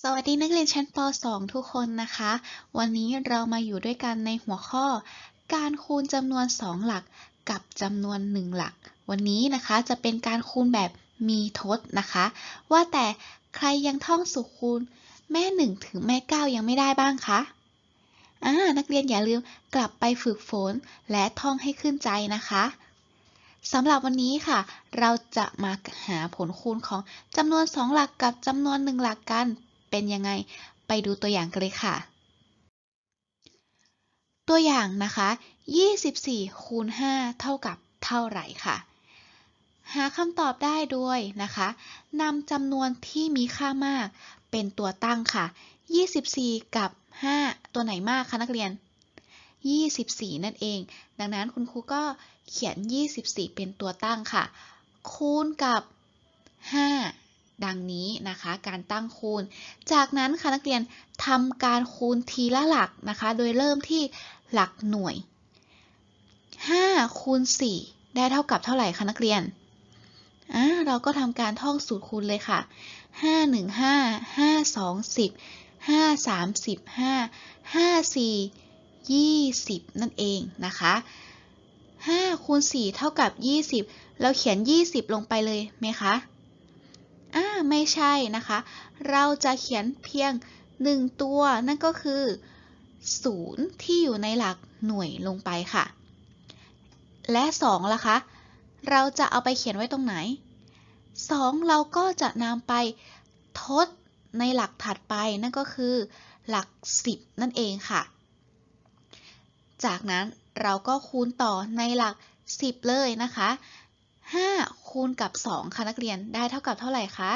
สวัสดีนักเรียนชั้นป .2 ทุกคนนะคะ วันนี้เรามาอยู่ด้วยกันในหัวข้อ การคูณจำนวน 2 หลักกับจำนวน 1 หลัก วันนี้นะคะจะเป็นการคูณแบบมีทดนะคะ ว่าแต่ใครยังท่องสูตรคูณแม่ 1 ถึงแม่ 9 ยังไม่ได้บ้างคะอ่านักเรียนอย่าลืมกลับไปฝึกฝนและท่องให้ขึ้นใจนะคะสำหรับวันนี้ค่ะ เราจะมาหาผลคูณของจำนวน 2 หลักกับจำนวน 1 หลักกัน เป็นยังไง ไปดูตัวอย่างกันเลยค่ะ ตัวอย่างนะคะ 24 คูณ 5 เท่ากับเท่าไหร่ค่ะ หาคำตอบได้ด้วยนะคะนำจำนวนที่มีค่ามาก เป็นตัวตั้งค่ะ 24 กับ 5 ตัวไหนมากคะนักเรียน 24 นั่นเอง ดังนั้นคุณครูก็เขียน 24 เป็นตัวตั้งค่ะ คูณกับ 5 ดังนี้นะคะการตั้งคูณ จากนั้นค่ะนักเรียนทำการคูณทีละหลักนะคะ โดยเริ่มที่หลักหน่วย 5 คูณ 4 ได้เท่ากับเท่าไหร่คะนักเรียนอ่าเราก็ทำการท่องสูตรคูณเลยค่ะ 5 1 5 5 2 10 5 35 5 4 20 นั่นเองนะคะ5คูณ4เท่ากับ 20 เราเขียน 20 ลงไปเลยไหมคะ อ่าไม่ใช่นะคะ เราจะเขียนเพียง 1 ตัว นั่นก็คือ 0 ที่อยู่ในหลักหน่วยลงไปค่ะ และ2ล่ะคะ เราจะเอาไปเขียนไว้ตรงไหน 2 เราก็จะนำไปทดในหลักถัดไปนั่นก็คือหลัก 10 นั่นเองค่ะ จากนั้นเราก็คูณต่อในหลัก 10 เลยนะคะ 5 คูณกับ 2 ค่ะนักเรียนได้เท่ากับเท่าไหร่คะ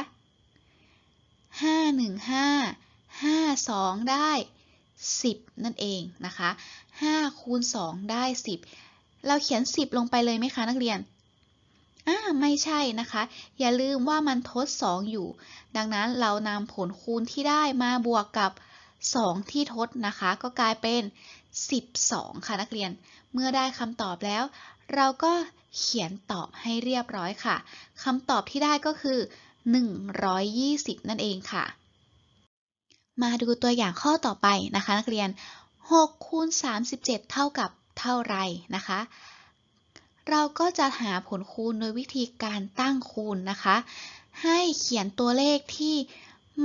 5 1 5 5 2 ได้ 10 นั่นเองนะคะ5คูณ 2 ได้ 10 เราเขียน 10 ลงไปเลยไหมคะนักเรียนอ่าไม่ใช่นะคะ อย่าลืมว่ามันทด 2 อยู่ ดังนั้นเรานำผลคูณที่ได้มาบวกกับ 2 ที่ทดนะคะ ก็กลายเป็น 12 ค่ะนักเรียน เมื่อได้คำตอบแล้ว เราก็เขียนตอบให้เรียบร้อยค่ะคำตอบที่ได้ก็คือ 120 นั่นเองค่ะ มาดูตัวอย่างข้อต่อไปนะคะนักเรียน 6 คูณ 37 เท่ากับเท่าไรนะคะ เราก็จะหาผลคูณโดยวิธีการตั้งคูณนะคะ ให้เขียนตัวเลขที่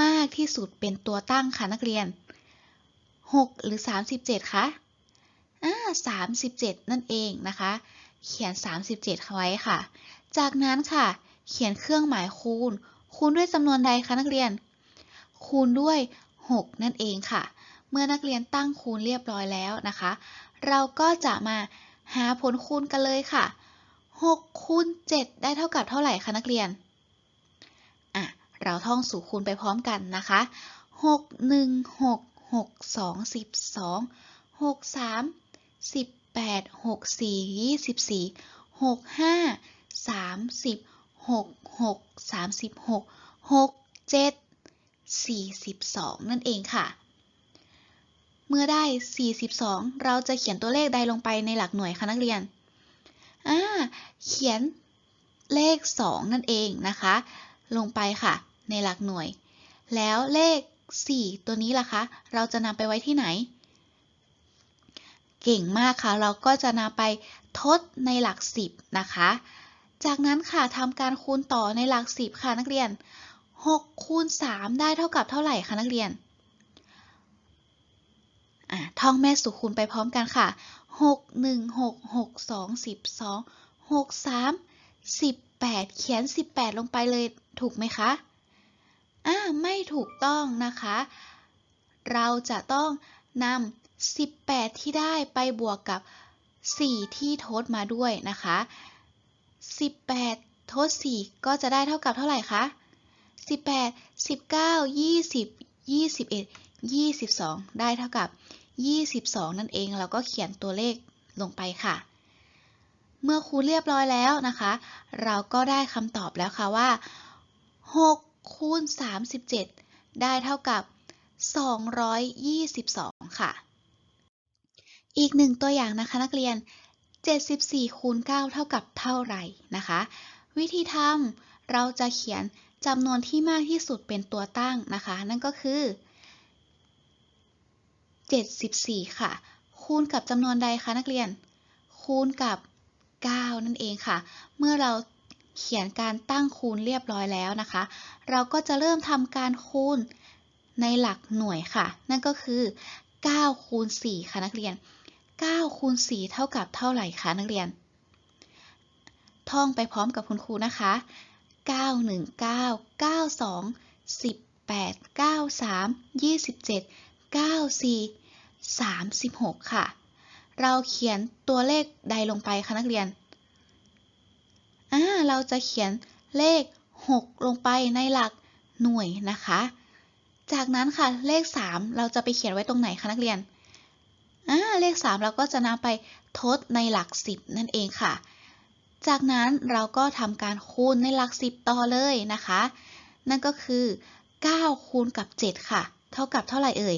มากที่สุดเป็นตัวตั้งค่ะนักเรียน 6 หรือ 37คะอ่า37 นั่นเองนะคะ เขียน 37ไว้ค่ะ จากนั้นค่ะ เขียนเครื่องหมายคูณ คูณด้วยจำนวนใดคะนักเรียน คูณด้วย 6 นั่นเองค่ะ เมื่อนักเรียนตั้งคูณเรียบร้อยแล้วนะคะ เราก็จะมาหาผลคูณกันเลยค่ะ 6 คูณ 7 ได้เท่ากับเท่าไหร่คะนักเรียน อะ เราท่องสูตรคูณไปพร้อมกันนะคะ 6 1 6 6 2 12 6 3สิบ แปดหกสี่ยี่สิบสี่หกห้าสามสิบหกหกสามสิบหกหกเจ็ดสี่สิบสองนั่นเองค่ะ เมื่อได้42เราจะเขียนตัวเลขใดลงไปในหลักหน่วยคะนักเรียนอ่าเขียนเลข2นั่นเองนะคะ ลงไปค่ะ ในหลักหน่วย แล้วเลข4ตัวนี้ล่ะคะ เราจะนำไปไว้ที่ไหน เก่งมากค่ะ เราก็จะนำไปทดในหลัก 10 นะคะ จากนั้นค่ะทำการคูณต่อในหลัก 10 ค่ะนักเรียน 6 คูณ 3 ได้เท่ากับเท่าไหร่คะนักเรียนท่องแม่สุคูณไปพร้อมกันค่ะ 6 1 6 6 2 12 6 3 18 เขียน 18 ลงไปเลยถูกไหมคะ อ่า ไม่ถูกต้องนะคะ เราจะต้องนำ 18 ที่ได้ไปบวกกับ 4 ที่ทดมาด้วยนะคะ 18 ทด 4 ก็จะได้เท่ากับเท่าไหร่คะ 18 19 20 21 22 ได้เท่ากับ 22 นั่นเองเราก็เขียนตัวเลขลงไปค่ะ เมื่อคูณเรียบร้อยแล้วนะคะ เราก็ได้คำตอบแล้วค่ะว่า 6 คูณ 37 ได้เท่ากับ 222 ค่ะ อีกหนึ่งตัวอย่างนะคะนักเรียน 74คูณ9เท่ากับเท่าไหร่นะคะ วิธีทำเราจะเขียนจำนวนที่มากที่สุดเป็นตัวตั้งนะคะ นั่นก็คือ 74 ค่ะ คูณกับจำนวนใดคะนักเรียน คูณกับ 9 นั่นเองค่ะ เมื่อเราเขียนการตั้งคูณเรียบร้อยแล้วนะคะ เราก็จะเริ่มทำการคูณในหลักหน่วยค่ะ นั่นก็คือ 9 คูณ 4 ค่ะนักเรียน 9คูณ4เท่ากับเท่าไหร่คะนักเรียน ท่องไปพร้อมกับคุณครูนะคะ 9 1 9 9 2 18 93 27 94 36 ค่ะ เราเขียนตัวเลขใดลงไปคะนักเรียนอ่าเราจะเขียนเลข 6 ลงไปในหลักหน่วยนะคะ จากนั้นค่ะเลข 3 เราจะไปเขียนไว้ตรงไหนคะนักเรียน อ่าเลข 3 เราก็จะนำไปทดในหลัก 10 นั่นเองค่ะ จากนั้นเราก็ทำการคูณในหลัก 10 ต่อเลยนะคะ นั่นก็คือ 9 คูณกับ 7 ค่ะ เท่ากับเท่าไหร่เอ่ย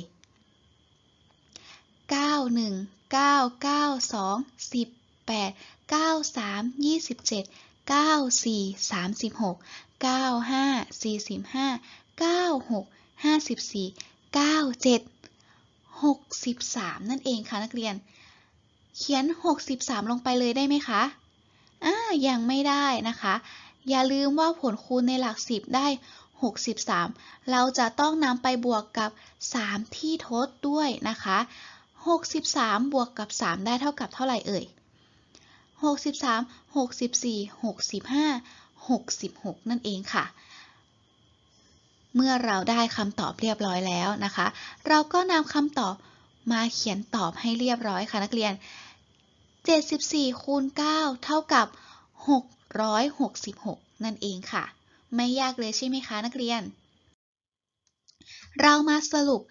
9 1 9 9 2 18 93 27 94 36 95 45 96 54 97 63 นั่นเองค่ะนักเรียน เขียน 63 ลงไปเลยได้ไหมคะอ่ายังไม่ได้นะคะ อย่าลืมว่าผลคูณในหลัก 10 ได้ 63 เราจะต้องนำไปบวกกับ 3 ที่ทดด้วยนะคะ 63 บวกกับ 3 ได้เท่ากับเท่าไหร่เอ่ย 63 64 65 66 นั่นเองค่ะ เมื่อเราได้คำตอบเรียบร้อยแล้วนะคะ เราก็นำคำตอบมาเขียนตอบให้เรียบร้อยค่ะนักเรียน 74คูณ9เท่ากับ 666 นั่นเองค่ะ ไม่ยากเลยใช่ไหมคะนักเรียน เรามาสรุป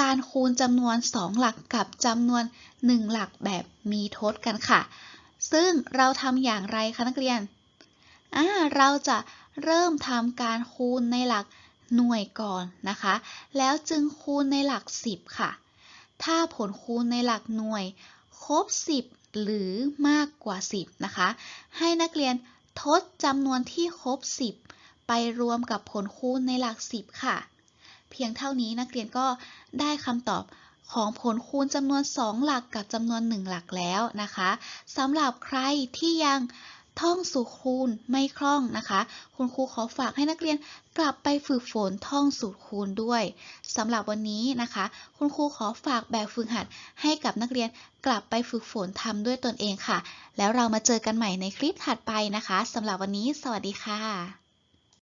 การคูณจำนวน 2 หลักกับจำนวน 1 หลักแบบมีทดกันค่ะ ซึ่งเราทำอย่างไรคะนักเรียนอ่าเราจะเริ่มทำการคูณในหลัก หน่วยก่อนนะคะ แล้วจึงคูณในหลัก 10 ค่ะ ถ้าผลคูณในหลักหน่วย ครบ 10 หรือมากกว่า 10 นะคะ ให้นักเรียนทดจำนวนที่ครบ 10 ไปรวมกับผลคูณในหลัก 10 ค่ะ เพียงเท่านี้นักเรียนก็ได้คำตอบของผลคูณจำนวน 2 หลักกับจำนวน 1 หลักแล้วนะคะสำหรับใครที่ยัง ท่องสูตรคูณไม่คล่องนะคะ คุณครูขอฝากให้นักเรียนกลับไปฝึกฝนท่องสูตรคูณด้วยสำหรับวันนี้นะคะ คุณครูขอฝากแบบฝึกหัดให้กับนักเรียนกลับไปฝึกฝนทำด้วยตนเองค่ะ แล้วเรามาเจอกันใหม่ในคลิปถัดไปนะคะสำหรับวันนี้ สวัสดีค่ะ